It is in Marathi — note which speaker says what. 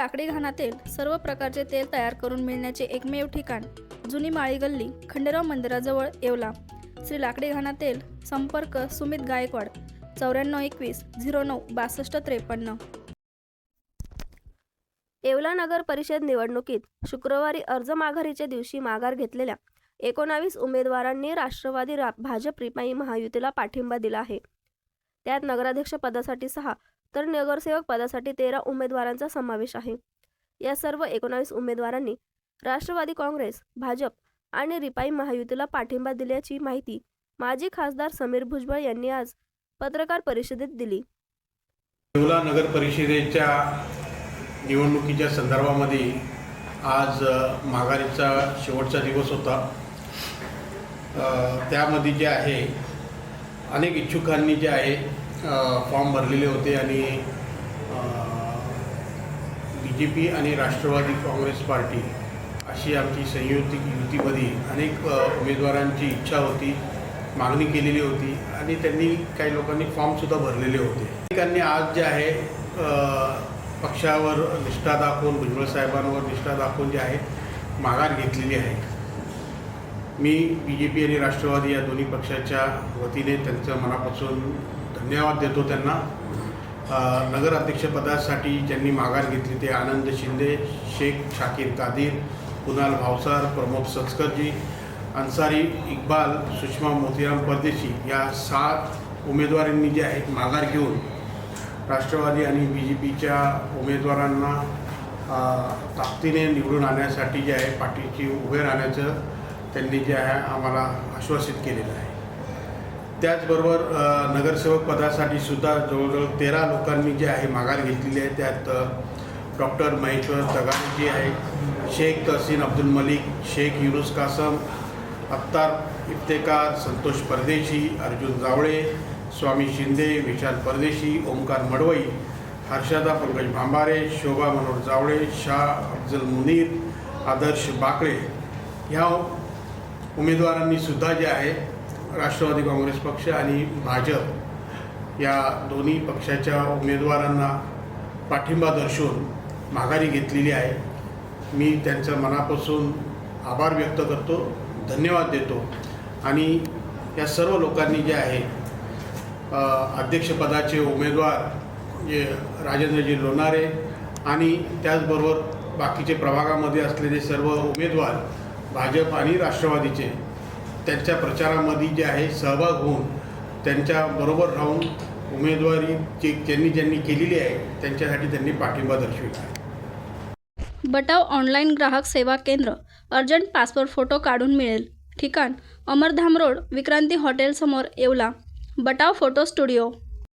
Speaker 1: लाकडी घाणातील सर्व प्रकारचे तेल तयार करून मिळण्याचे एकमेव ठिकाण जुनी माळी गल्ली खंडेराव मंदिराजवळ येवला. श्री लाकडी घाणा तेल संपर्क सुमित गायकवाड चौऱ्याण्णव एकवीस झिरो नऊ बासष्ट त्रेपन्न.
Speaker 2: येवला नगर परिषद निवडणुकीत शुक्रवारी अर्ज माघारीच्या दिवशी माघार घेतलेल्या एकोणावीस उमेदवारांनी राष्ट्रवादी रा भाजप रिपाई महायुतीला पाठिंबा दिला आहे. त्यात नगराध्यक्ष पदासाठी सहा तर नगरसेवक पदासाठी तेरा उमेदवारांचा समावेश आहे. या सर्व एकोणावीस उमेदवारांनी राष्ट्रवादी काँग्रेस भाजप आणि रिपाई महायुतीला पाठिंबा दिल्याची माहिती माजी खासदार समीर भुजबळ यांनी आज पत्रकार परिषदेत दिली.
Speaker 3: येवला नगर परिषदेच्या निवडणुकीच्या संदर्भामध्ये आज माघारीचा शेवटचा दिवस होता. त्यामध्ये जे आहे अनेक इच्छुकांनी जे आहे फॉर्म भरलेले होते आणि बी जे पी आणि राष्ट्रवादी काँग्रेस पार्टी अशी आमची संयुक्त युतीमध्ये अनेक उमेदवारांची इच्छा होती मागणी केलेली होती आणि त्यांनी काही लोकांनी फॉर्मसुद्धा भरलेले होते. अनेकांनी आज जे आहे पक्षावर निष्ठा दाखवून भुजबळ साहेबांवर निष्ठा दाखवून जे आहे माघार घेतलेली आहे. मी बी जे पी आणि राष्ट्रवादी या दोन्ही पक्षाच्या वतीने त्यांचं मनापासून धन्यवाद देतो त्यांना. नगराध्यक्षपदासाठी ज्यांनी माघार घेतली ते आनंद शिंदे शेख शाकीर कादीर कुणाल भावसार प्रमोद सचकरजी अन्सारी इक्बाल सुषमा मोतीराम परदेशी या सात उमेदवारांनी जे आहेत माघार घेऊन राष्ट्रवादी आणि बी जे पीच्या उमेदवारांना ताकदीने निवडून आणण्यासाठी जे आहे पाठीची उभे राहण्याचं त्यांनी जे आहे आम्हाला आश्वासित केलेलं आहे. त्याचबरोबर नगरसेवक पदासाठी सुद्धा जवळजवळ तेरा लोकांनी जे आहे माघार घेतलेली आहे. त्यात डॉक्टर महेश्वर तगानीजी आहे शेख तहसीन अब्दुल मलिक शेख युनुस कासम अत्तार इफ्तेकार संतोष परदेशी अर्जुन जावळे स्वामी शिंदे विशाल परदेशी ओमकार मडवई हर्षदा पंकज भांबारे शोभा मनोहर जावळे शाह अफजल मुनीर आदर्श बाकळे. ह्या उमेदवारांनी सुद्धा जे आहे राष्ट्रवादी काँग्रेस पक्ष आणि भाजप या दोन्ही पक्षाच्या उमेदवारांना पाठिंबा दर्शवून माघारी घेतलेली आहे. मी त्यांचं मनापासून आभार व्यक्त करतो धन्यवाद देतो आणि या सर्व लोकांनी जे आहे अध्यक्षपदाचे उमेदवार जे राजेंद्रजी लोणारे आणि त्याचबरोबर बाकीचे प्रभागामध्ये असलेले सर्व उमेदवार भाजप आणि राष्ट्रवादीचे त्यांच्या प्रचारामध्ये जे आहे सहभाग होऊन त्यांच्याबरोबर राहून उमेदवारी जे ज्यांनी ज्यांनी केलेली आहे त्यांच्यासाठी त्यांनी पाठिंबा दर्शविला. आहे
Speaker 1: बटाव ऑनलाईन ग्राहक सेवा केंद्र अर्जंट पासपोर्ट फोटो काढून मिळेल. ठिकाण अमरधाम रोड विक्रांती हॉटेलसमोर येवला. Batav photo studio.